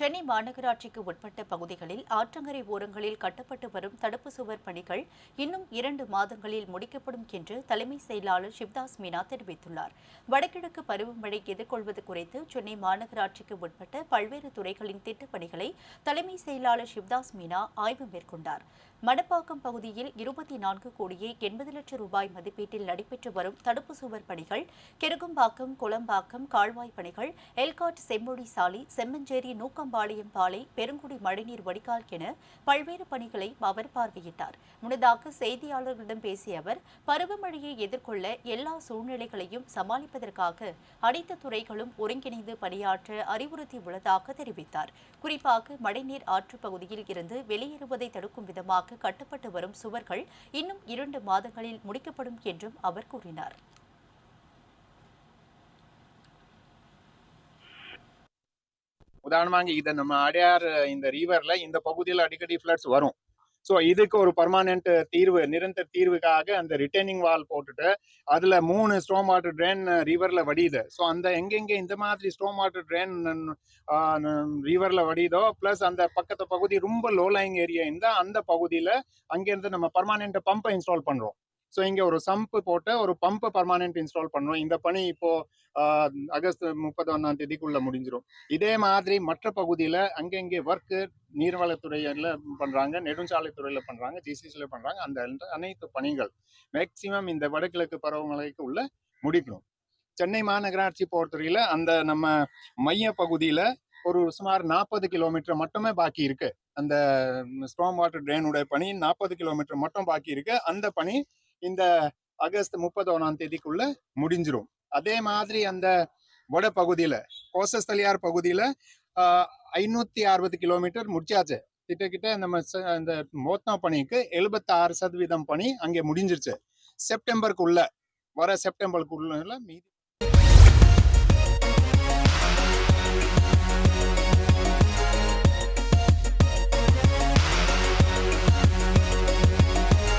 சென்னை மாநகராட்சிக்கு உட்பட்ட பகுதிகளில் ஆற்றங்கரை ஓரங்களில் கட்டப்பட்டு வரும் தடுப்பு சுவர் பணிகள் இன்னும் இரண்டு மாதங்களில் முடிக்கப்படும் என்று தலைமை செயலாளர் சிவ்தாஸ் மீனா தெரிவித்துள்ளார். வடகிழக்கு பருவமழை எதிர்கொள்வது குறித்து சென்னை மாநகராட்சிக்கு உட்பட்ட பல்வேறு துறைகளின் திட்டப்பணிகளை தலைமை செயலாளர் சிவ்தாஸ் மீனா ஆய்வு மேற்கொண்டார். மணப்பாக்கம் பகுதியில் இருபத்தி நான்கு கோடியே எண்பது லட்சம் ரூபாய் மதிப்பீட்டில் நடைபெற்று வரும் தடுப்பு சுவர் பணிகள் கெருகும்பாக்கம் குளம்பாக்கம் கால்வாய் பணிகள் எல்காட் செம்மொழி சாலை செம்மஞ்சேரி நூக்கம் நூக்கம்பாளையம் பாலை பெருங்குடி மழைநீர் வடிகால் என பல்வேறு பணிகளை அவர் பார்வையிட்டார். முன்னதாக செய்தியாளர்களிடம் பேசிய அவர் பருவமழையை எதிர்கொள்ள எல்லா சூழ்நிலைகளையும் சமாளிப்பதற்காக அனைத்து துறைகளும் ஒருங்கிணைந்து பணியாற்ற அறிவுறுத்தியுள்ளதாக தெரிவித்தார். குறிப்பாக மழைநீர் ஆற்றுப் பகுதியில் இருந்து வெளியேறுவதை தடுக்கும் விதமாக கட்டப்பட்டு வரும் சுவர்கள் இன்னும் இரண்டு மாதங்களில் முடிக்கப்படும் என்றும் அவர் கூறினார். உதாரணமாக இதை நம்ம அடையார் இந்த ரிவர்ல இந்த பகுதியில் அடிக்கடி ஃப்ளட்ஸ் வரும். ஸோ இதுக்கு ஒரு பர்மானெண்ட் தீர்வு நிரந்தர தீர்வுக்காக அந்த ரிட்டர்னிங் வால் போட்டுட்டு அதுல மூணு ஸ்டோம் வாட்டர் ட்ரெயின் ரிவர்ல வடியுது. ஸோ அந்த எங்கெங்க இந்த மாதிரி ஸ்டோம் வாட்டர் ட்ரெயின் ரிவர்ல வடியுதோ ப்ளஸ் அந்த பக்கத்து பகுதி ரொம்ப லோ லைங் ஏரியா இருந்தால் அந்த பகுதியில் அங்கேருந்து நம்ம பர்மானெண்ட் பம்பை இன்ஸ்டால் பண்றோம். ஸோ இங்கே ஒரு சம்ப் போட்டு ஒரு பம்பை பர்மனென்ட் இன்ஸ்டால் பண்ணோம் இந்த பணி இப்போ ஆஹ், ஆகஸ்ட் முப்பத்தி ஒன்றாம் தேதிக்குள்ள முடிஞ்சிடும் இதே மாதிரி மற்ற பகுதியில் அங்கங்கே ஒர்க்கு நீர்வளத்துறையில் பண்ணுறாங்க நெடுஞ்சாலைத்துறையில் பண்ணுறாங்க ஜிசிசியில் பண்ணுறாங்க அந்த அந்த அனைத்து பணிகள் மேக்சிமம் இந்த வடகிழக்கு பருவமழைக்கு உள்ள முடிக்கணும். சென்னை மாநகராட்சி பொறுத்தவரையில் அந்த நம்ம மைய பகுதியில் ஒரு சுமார் நாற்பது கிலோமீட்டர் மட்டுமே பாக்கி இருக்கு. அந்த ஸ்ட்ராங் வாட்டர் ட்ரெயினுடைய பணி நாற்பது கிலோமீட்டர் மட்டும் பாக்கி இருக்கு. அந்த பணி இந்த ஆகஸ்ட் முப்பது ஒன்றாம் தேதிக்குள்ள முடிஞ்சிரும். அதே மாதிரி அந்த வட பகுதியில் கோசஸ்தலியார் பகுதியில் ஐநூற்றி அறுபது கிலோமீட்டர் முடிச்சாச்சு. கிட்டக்கிட்ட நம்ம ச- அந்த மொத்தம் பணிக்கு எழுபத்தாறு சதவீதம் பணி அங்கே முடிஞ்சிருச்சு. செப்டம்பருக்குள்ள வர செப்டம்பருக்குள்ள மீதி